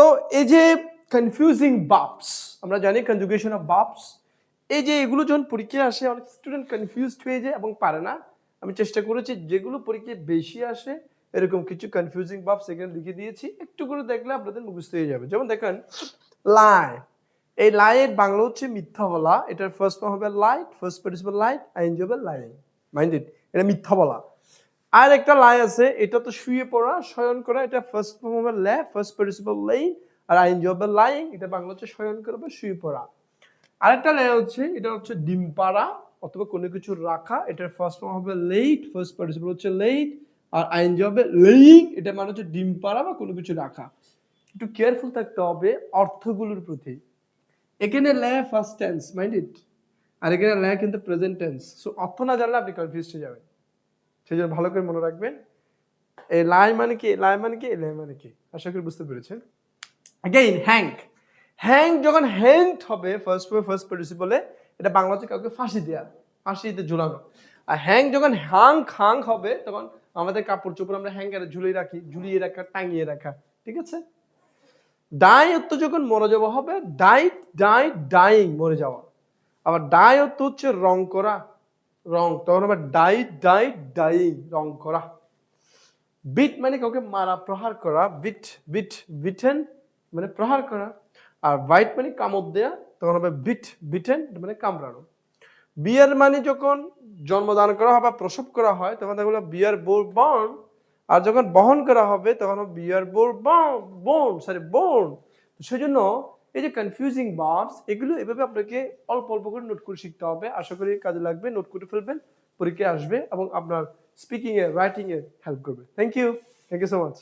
তো এই যে কনফিউজিং বাপস আমরা জানি কনজুগেশন অফ বাপস এই যে এগুলো যখন পরীক্ষায় আসে, অনেক স্টুডেন্ট কনফিউজড হয়ে যায় এবং পারে না। আমি চেষ্টা করেছি, যেগুলো পরীক্ষায় বেশি আসে, এরকম কিছু কনফিউজিং বাপস এখানে লিখে দিয়েছি। একটু করে দেখলে আপনাদের মুখস্থ হয়ে যাবে। যেমন দেখেন লাই এই লাইয়ের বাংলা হচ্ছে মিথ্যা বলা। এটার ফার্স্ট ফর্ম হবে lie past participle lied ing হবে লাইং মাইন্ডেড এটা মিথ্যা বলা। আর একটা লাই আছে, এটা তো শুয়ে পড়া, শয়ন করা, এটা ফার্স্ট ফর্ম হবে লে ফার্স্ট পার্টিসিপাল লেইন আর আইন হবে লাইং, এটা বাংলা হচ্ছে শয়ন করা বা শুয়ে পড়া। আরেকটা লে হচ্ছে, এটা হচ্ছে ডিম পাড়া অথবা কোনো কিছু রাখা, এটার ফার্স্ট ফর্ম হবে লেট ফার্স্ট পার্টিসিপাল হচ্ছে লেট আর আইন হবে লেইং, এটা মানে হচ্ছে ডিম পাড়া বা কোনো কিছু রাখা। একটু কেয়ারফুল থাকতে হবে অর্থগুলোর প্রতি। এখানে lay past tense mind it আর এখানে লে কিন্তু প্রেজেন্ট টেন্স সো অর্থ না জানলে আপনি কনফিউজ হয়ে যাবেন। সেই জন্য ভালো করে মনে রাখবেন। এই লাই মানে কি? লাই মানে কি? লে মানে কি? আশা করি বুঝতে পেরেছেন। অ্যাগেইন হ্যাঙ্ক হ্যাং যখন হ্যাংড হবে ফার্স্ট ফার্স্ট পার্টিসিপলে এটা বাংলাতে কাউকে ফাঁসি দেওয়া ফাঁসিতে ঝুলানো। আর হ্যাং যখন হাং খাং হবে, তখন আমাদের কাপড় চোপড় আমরা হ্যাঙ্গারে ঝুলিয়ে রাখি, ঝুলিয়ে রাখা, টাঙিয়ে রাখা, ঠিক আছে? ডাই অর্থ যখন মরে যাওয়া হবে ডাইট ডাইট ডাইং মরে যাওয়া। আবার ডাই হচ্ছে রং করা। রং তখন আবার ডাইট ডাইট ডাইং রং করা। বিট মানে কাউকে মারা, প্রহার করা বিট বিট বিটেন মানে প্রহার করা, আর বাইট মানে কামড় দেয়া, তখন হবে বিট বিটেন মানে কামড়ানো। বিয়ার মানে যখন জন্মদান করা হয় বা প্রসব করা হয়, তখন হলো বিয়ার বোর বর্ন আর যখন বহন করা হবে, তখন বিয়ার বোর বন বোন সরি বোন সেই জন্য এই যে কনফিউজিং বার্বস এগুলো এভাবে আপনাকে অল্প অল্প করে নোট করে শিখতে হবে। আশা করি কাজে লাগবে নোট করে ফেলবেন, পরীক্ষায় আসবে এবং আপনার স্পিকিং এ রাইটিং এ হেল্প করবে। Thank you thank you so much